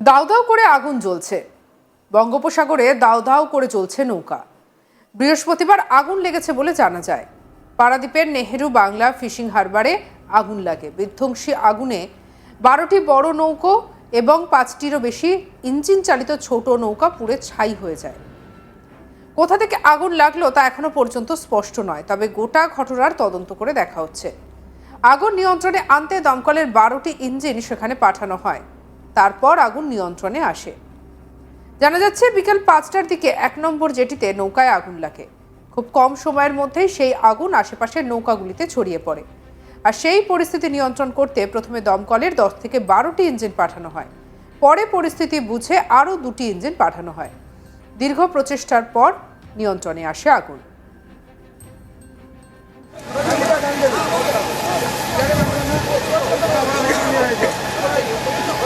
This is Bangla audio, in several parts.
দাউ দাউ করে আগুন জ্বলছে। বঙ্গোপসাগরে দাউ দাউ করে চলছে নৌকা। বৃহস্পতিবার আগুন লেগেছে বলে জানা যায়। পারাদ্বীপের নেহেরু বাংলা ফিশিং হারবারে আগুন লাগে। বিধ্বংসী আগুনে বারোটি বড় নৌকো এবং পাঁচটিরও বেশি ইঞ্জিন চালিত ছোট নৌকা পুড়ে ছাই হয়ে যায়। কোথা থেকে আগুন লাগল তা এখনও পর্যন্ত স্পষ্ট নয়, তবে গোটা ঘটনার তদন্ত করে দেখা হচ্ছে। আগুন নিয়ন্ত্রণে আনতে দমকলের বারোটি ইঞ্জিন সেখানে পাঠানো হয়। তারপর আগুন নিয়ন্ত্রণে আসে। জানা যাচ্ছে, বিকেল পাঁচটার দিকে এক নম্বর জেটিতে নৌকায় আগুন লাগে। খুব কম সময়ের মধ্যেই সেই আগুন আশেপাশের নৌকাগুলিতে ছড়িয়ে পড়ে। আর সেই পরিস্থিতি নিয়ন্ত্রণ করতে প্রথমে দমকলের দশ থেকে বারোটি ইঞ্জিন পাঠানো হয়। পরে পরিস্থিতি বুঝে আরও দুটি ইঞ্জিন পাঠানো হয়। দীর্ঘ প্রচেষ্টার পর নিয়ন্ত্রণে আসে আগুন।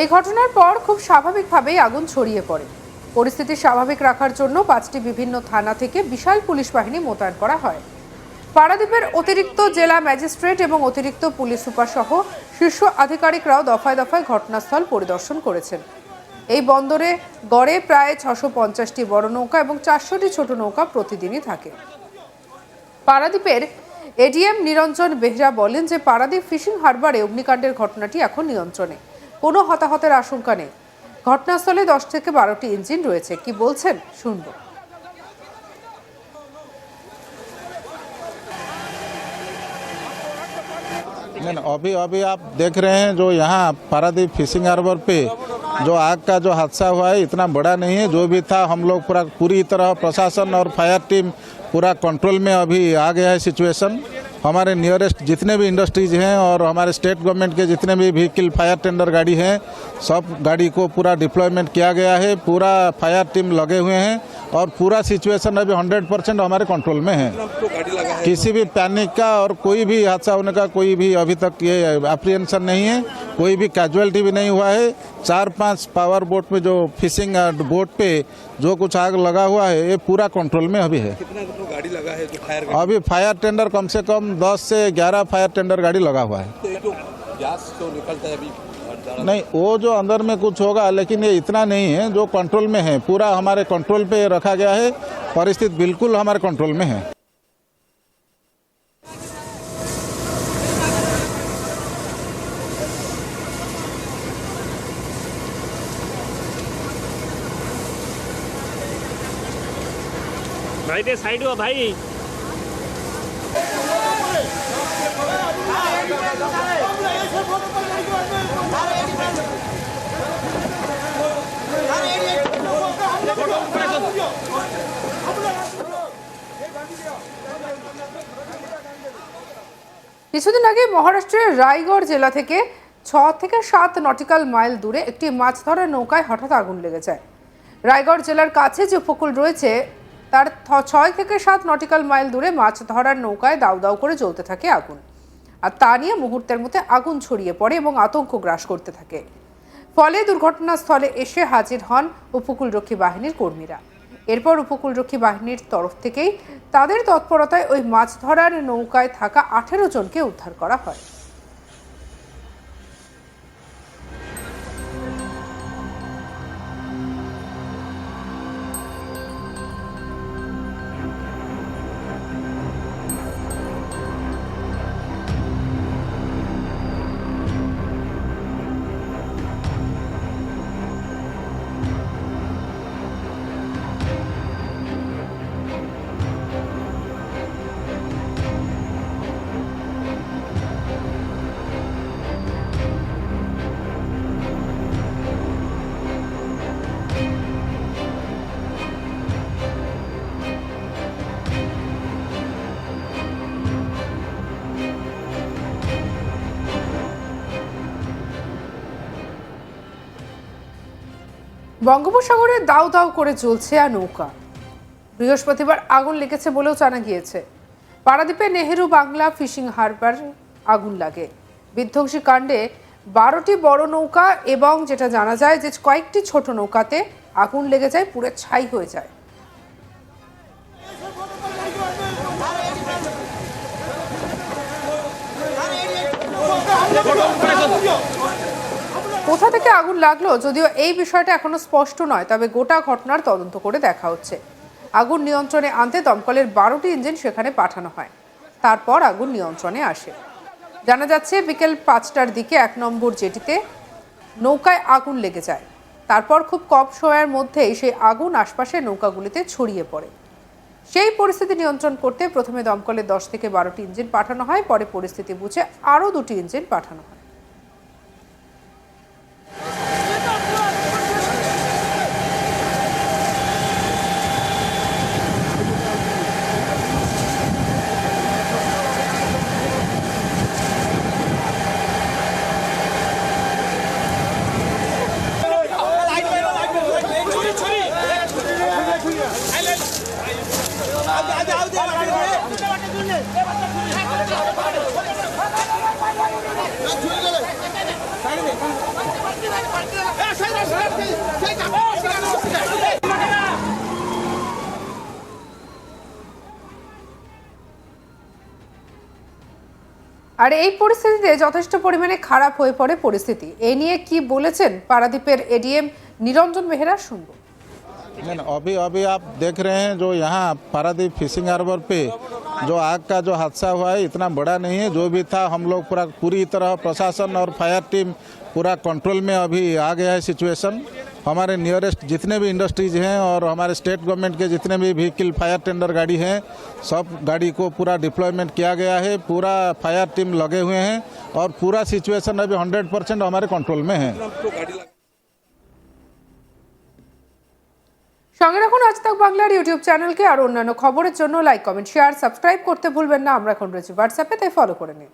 এই ঘটনার পর খুব স্বাভাবিকভাবেই আগুন ছড়িয়ে পড়ে। পরিস্থিতি স্বাভাবিক রাখার জন্য পাঁচটি বিভিন্ন থানা থেকে বিশাল পুলিশ বাহিনী মোতায়েন করা হয়। পারাদ্বীপের অতিরিক্ত জেলা ম্যাজিস্ট্রেট এবং অতিরিক্ত পুলিশ সুপার সহ শীর্ষ আধিকারিকরাও দফায় দফায় ঘটনাস্থল পরিদর্শন করেছেন। এই বন্দরে গড়ে প্রায় ছশো পঞ্চাশটি বড় নৌকা এবং চারশোটি ছোট নৌকা প্রতিদিনই থাকে। পারাদ্বীপের এডিএম নিরঞ্জন বেহরা বলেন যে, পারাদ্বীপ ফিশিং হারবারে অগ্নিকাণ্ডের ঘটনাটি এখন নিয়ন্ত্রণে। কোনো হতাহতের আশঙ্কা নেই। ঘটনাস্থলে দশ থেকে বারোটি ইঞ্জিন রয়েছে। কি বলছেন, শুনব। नहीं अभी अभी आप देख रहे हैं जो यहाँ पारादीप फिशिंग हार्बर पे जो आग का जो हादसा हुआ है, इतना बड़ा नहीं है, जो भी था, हम लोग पूरा, पूरी तरह प्रशासन और फायर टीम पूरा कंट्रोल में अभी आ गया है सिचुएशन हमारे नियरेस्ट जितने भी इंडस्ट्रीज़ हैं और हमारे स्टेट गवर्नमेंट के जितने भी व्हीकल फायर टेंडर गाड़ी हैं, सब गाड़ी को पूरा डिप्लॉयमेंट किया गया है, पूरा फायर टीम लगे हुए हैं और पूरा सिचुएशन अभी 100 परसेंट हमारे कंट्रोल में है। किसी भी पैनिक का और कोई भी हादसा होने का कोई भी अभी तक ये अप्रियंशन नहीं है, कोई भी कैजुअलिटी भी नहीं हुआ है। चार पाँच पावर बोट में जो फिशिंग बोट पे जो कुछ आग लगा हुआ है, ये पूरा कंट्रोल में अभी है। गाड़ी लगा है जो फायर अभी फायर टेंडर कम से कम 10 से 11 फायर टेंडर गाड़ी लगा हुआ है। तो गैस जो निकलता है अभी नहीं वो जो अंदर में कुछ होगा लेकिन ये इतना नहीं है जो कंट्रोल में है पूरा हमारे कंट्रोल पे रखा गया है परिस्थिति बिल्कुल हमारे कंट्रोल में है। সাইড ভাই কিছুদিন আগে মহারাষ্ট্রের রায়গড় জেলা থেকে ছ থেকে সাত নটিক্যাল মাইল দূরে একটি মাছ ধরার নৌকায় হঠাৎ আগুন লেগে যায় রায়গড় জেলার কাছে যে উপকূল রয়েছে তার ছয় থেকে সাত নটিক্যাল মাইল দূরে মাছ ধরার নৌকায় দাউ দাউ করে জ্বলতে থাকে আগুন। আর তা নিয়ে মুহূর্তের মধ্যে আগুন ছড়িয়ে পড়ে এবং আতঙ্ক গ্রাস করতে থাকে। ফলে দুর্ঘটনাস্থলে এসে হাজির হন উপকূলরক্ষী বাহিনীর কর্মীরা। এরপর উপকূলরক্ষী বাহিনীর তরফ থেকেই তাদের তৎপরতায় ওই মাছ ধরার নৌকায় থাকা আঠেরো জনকে উদ্ধার করা হয়। বঙ্গোপসাগরে দাউ দাউ করে চলছে আর নৌকা। বৃহস্পতিবার আগুন লেগেছে বলেও জানা গিয়েছে। পারাদ্বীপে নেহেরু বাংলা ফিশিং হারবার আগুন লাগে। বিধ্বংসী কাণ্ডে বারোটি বড় নৌকা এবং যেটা জানা যায় যে কয়েকটি ছোট নৌকাতে আগুন লেগে যায়, পুরো ছাই হয়ে যায়। কোথা থেকে আগুন লাগল যদিও এই বিষয়টা এখনও স্পষ্ট নয়, তবে গোটা ঘটনার তদন্ত করে দেখা হচ্ছে। আগুন নিয়ন্ত্রণে আনতে দমকলের বারোটি ইঞ্জিন সেখানে পাঠানো হয়। তারপর আগুন নিয়ন্ত্রণে আসে। জানা যাচ্ছে, বিকেল পাঁচটার দিকে এক নম্বর জেটিতে নৌকায় আগুন লেগে যায়। তারপর খুব কম সময়ের মধ্যেই সেই আগুন আশপাশের নৌকাগুলিতে ছড়িয়ে পড়ে। সেই পরিস্থিতি নিয়ন্ত্রণ করতে প্রথমে দমকলের দশ থেকে বারোটি ইঞ্জিন পাঠানো হয়, পরে পরিস্থিতি বুঝে আরও দুটি ইঞ্জিন পাঠানো হয়। আর এই পরিস্থিতিতে যথেষ্ট পরিমাণে খারাপ হয়ে পড়ে পরিস্থিতি। এ নিয়ে কি বলেছেন পারাদ্বীপের এডিএম নিরঞ্জন মেহরা শুনব। नहीं अभी अभी आप देख रहे हैं जो यहाँ पारादीप फिशिंग हार्बर पे जो आग का जो हादसा हुआ है, इतना बड़ा नहीं है, जो भी था, हम लोग पूरा, पूरी तरह प्रशासन और फायर टीम पूरा कंट्रोल में अभी आ गया है सिचुएशन हमारे नियरेस्ट जितने भी इंडस्ट्रीज़ हैं और हमारे स्टेट गवर्नमेंट के जितने भी व्हीकल फायर टेंडर गाड़ी हैं, सब गाड़ी को पूरा डिप्लॉयमेंट किया गया है, पूरा फायर टीम लगे हुए हैं और पूरा सिचुएशन अभी हंड्रेड परसेंट हमारे कंट्रोल में है। সঙ্গে রাখুন আজ তাক বাংলার ইউটিউব চ্যানেলকে আর অন্যান্য খবরের জন্য লাইক কমেন্ট শেয়ার সাবস্ক্রাইব করতে ভুলবেন না। আমরা এখন রয়েছি হোয়াটসঅ্যাপে তাই ফলো করে নিন।